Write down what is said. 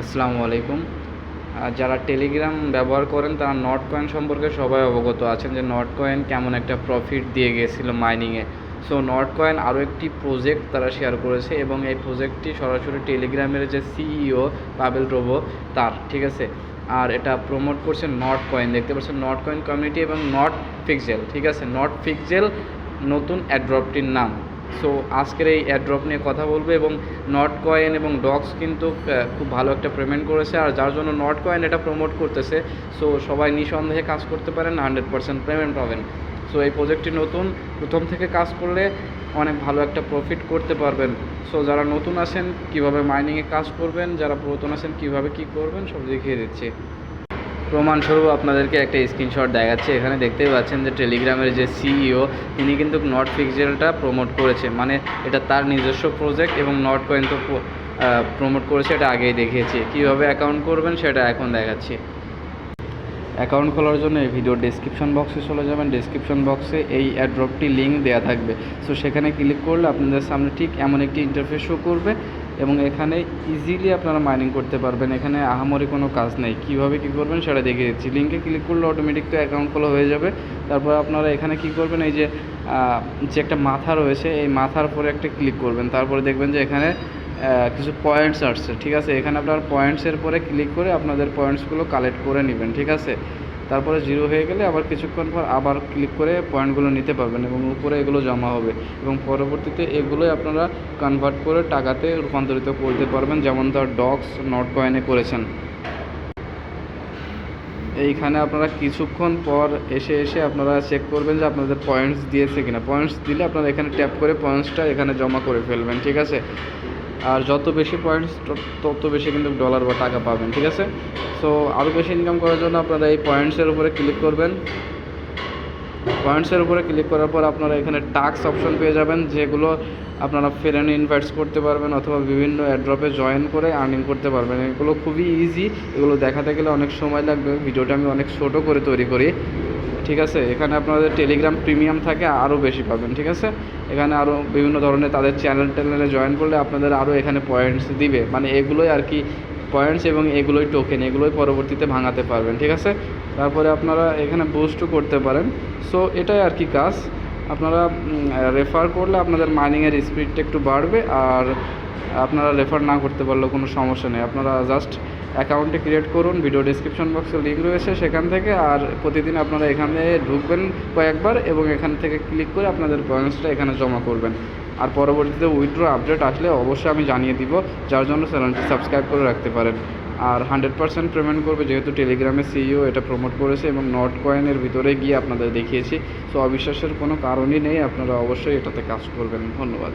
আসসালামু আলাইকুম। যারা টেলিগ্রাম ব্যবহার করেন, তারা নট কয়েন সম্পর্কে সবাই অবগত আছেন যে নট কয়েন কেমন একটা প্রফিট দিয়ে গিয়েছিল মাইনিংয়ে সো নট কয়েন আরও একটি প্রজেক্ট তারা শেয়ার করেছে এবং এই প্রজেক্টটি সরাসরি টেলিগ্রামের যে সিইও পাবেল রোবো তার, ঠিক আছে? আর এটা প্রমোট করছে নট কয়েন দেখতে পাচ্ছেন নট কয়েন কমিউনিটি এবং নট ফিক্সেল ঠিক আছে? নট ফিক্সেল নতুন অ্যাড্রপটির নাম। সো আজকের এই অ্যাড্রপ নিয়ে কথা বলব এবং নট কয়েন এবং ডক্স কিন্তু খুব ভালো একটা পেমেন্ট করেছে আর যার জন্য নট কয়েন এটা প্রমোট করতেছে। সো সবাই নিঃসন্দেহে কাজ করতে পারেন হান্ড্রেড পার্সেন্ট পেমেন্ট পাবেন। সো এই প্রজেক্টটি নতুন, প্রথম থেকে কাজ করলে অনেক ভালো একটা প্রফিট করতে পারবেন। সো যারা নতুন আছেন, কীভাবে মাইনিংয়ে কাজ করবেন, যারা পুরাতন আছেন, কীভাবে কি করবেন, সব দেখিয়ে দিচ্ছি। প্রমাণস্বরূপ আপনাদেরকে একটা স্ক্রিনশট দেখাচ্ছে। এখানে দেখতেই পাচ্ছেন যে টেলিগ্রামের যে সিইও তিনি কিন্তু নট ফিক্সেলটা প্রমোট করেছে। মানে এটা তার নিজস্ব প্রজেক্ট এবং নট কয়েন তো প্রমোট করেছে, এটা আগেই দেখিয়েছি। কীভাবে অ্যাকাউন্ট করবেন সেটা এখন দেখাচ্ছি। অ্যাকাউন্ট খোলার জন্য এই ভিডিও ডেসক্রিপশন বক্সে চলে যাবেন। ডেসক্রিপশন বক্সে এই অ্যাড্রপটি লিঙ্ক দেওয়া থাকবে। সো সেখানে ক্লিক করলে আপনাদের সামনে ঠিক এমন একটি ইন্টারফেস শো করবে। এবং এখানে ইজিলি আপনারা মাইনিং করতে পারবেন। এখানে আহামরি কোনো কাজ নেই। কীভাবে কী করবেন সেটা দেখিয়ে দিচ্ছি। লিঙ্কে ক্লিক করলে অটোমেটিক তো অ্যাকাউন্ট খোলা হয়ে যাবে। তারপর আপনারা এখানে কী করবেন, এই যে যে একটা মাথা রয়েছে, এই মাথার পরে একটা ক্লিক করবেন। তারপরে দেখবেন যে এখানে কিছু পয়েন্টস আসছে। ঠিক আছে? এখানে আপনার পয়েন্টসের পরে ক্লিক করে আপনাদের পয়েন্টসগুলো কালেক্ট করে নেবেন। ঠিক আছে? তারপরে জিরো হয়ে গেলে আবার কিছুক্ষণ পর আবার ক্লিক করে পয়েন্টগুলো নিতে পারবেন এবং উপরে এগুলো জমা হবে এবং পরবর্তীতে এগুলোই আপনারা কনভার্ট করে টাকাতে রূপান্তরিত করতে পারবেন। যেমন ধর ডক্স নট কয়েনে করেছেন। এইখানে আপনারা কিছুক্ষণ পর এসে এসে আপনারা চেক করবেন যে আপনাদের পয়েন্টস দিয়েছে কিনা। পয়েন্টস দিলে আপনারা এখানে ট্যাপ করে পয়েন্টসটা এখানে জমা করে ফেলবেন, ঠিক আছে? আর যত বেশি পয়েন্টস তত বেশি কিন্তু ডলার বা টাকা পাবেন, ঠিক আছে? সো আরও বেশি ইনকাম করার জন্য আপনারা এই পয়েন্টসের উপরে ক্লিক করবেন। পয়েন্টসের উপরে ক্লিক করার পর আপনারা এখানে টাক্স অপশন পেয়ে যাবেন, যেগুলো আপনারা ফ্রেন্ড ইনভাইটস করতে পারবেন অথবা বিভিন্ন অ্যাড্রপে জয়েন করে আর্নিং করতে পারবেন। এগুলো খুবই ইজি এগুলো দেখাতে গেলে অনেক সময় লাগবে। ভিডিওটা আমি অনেক ছোটো করে তৈরি করি। ঠিক আছে? এখানে আপনাদের টেলিগ্রাম প্রিমিয়াম থাকে, আরও বেশি পাবেন, ঠিক আছে? এখানে আরও বিভিন্ন ধরনের তাদের চ্যানেল ট্যানেলে জয়েন করলে আপনাদের আরও এখানে পয়েন্টস দিবে। মানে এগুলোই আর কি পয়েন্টস এবং এগুলোই টোকেন এগুলোই পরবর্তীতে ভাঙাতে পারবেন, ঠিক আছে? তারপরে আপনারা এখানে বুস্টও করতে পারেন। সো এটাই আর কি কাজ। আপনারা রেফার করলে আপনাদের মাইনিংয়ের স্পিডটা একটু বাড়বে, আর আপনারা রেফার না করতে পারলেও কোনো সমস্যা নেই। আপনারা জাস্ট অ্যাকাউন্টে ক্রিয়েট করুন, ভিডিও ডিসক্রিপশন বক্সে লিঙ্ক রয়েছে সেখান থেকে, আর প্রতিদিন আপনারা এখানে ঢুকবেন কয়েকবার এবং এখান থেকে ক্লিক করে আপনাদের পয়েন্টসটা এখানে জমা করবেন। আর পরবর্তীতে উইথড্র আপডেট আসলে অবশ্যই আমি জানিয়ে দিব, যার জন্য চ্যানেলটি সাবস্ক্রাইব করে রাখতে পারেন। আর হান্ড্রেড পার্সেন্ট পেমেন্ট করবে, যেহেতু টেলিগ্রামে সিইও এটা প্রমোট করেছে এবং নট কয়েনের ভিতরে গিয়ে আপনাদের দেখিয়েছি। সো অবিশ্বাসের কোনো কারণই নেই, আপনারা অবশ্যই এটাতে কাজ করবেন। ধন্যবাদ।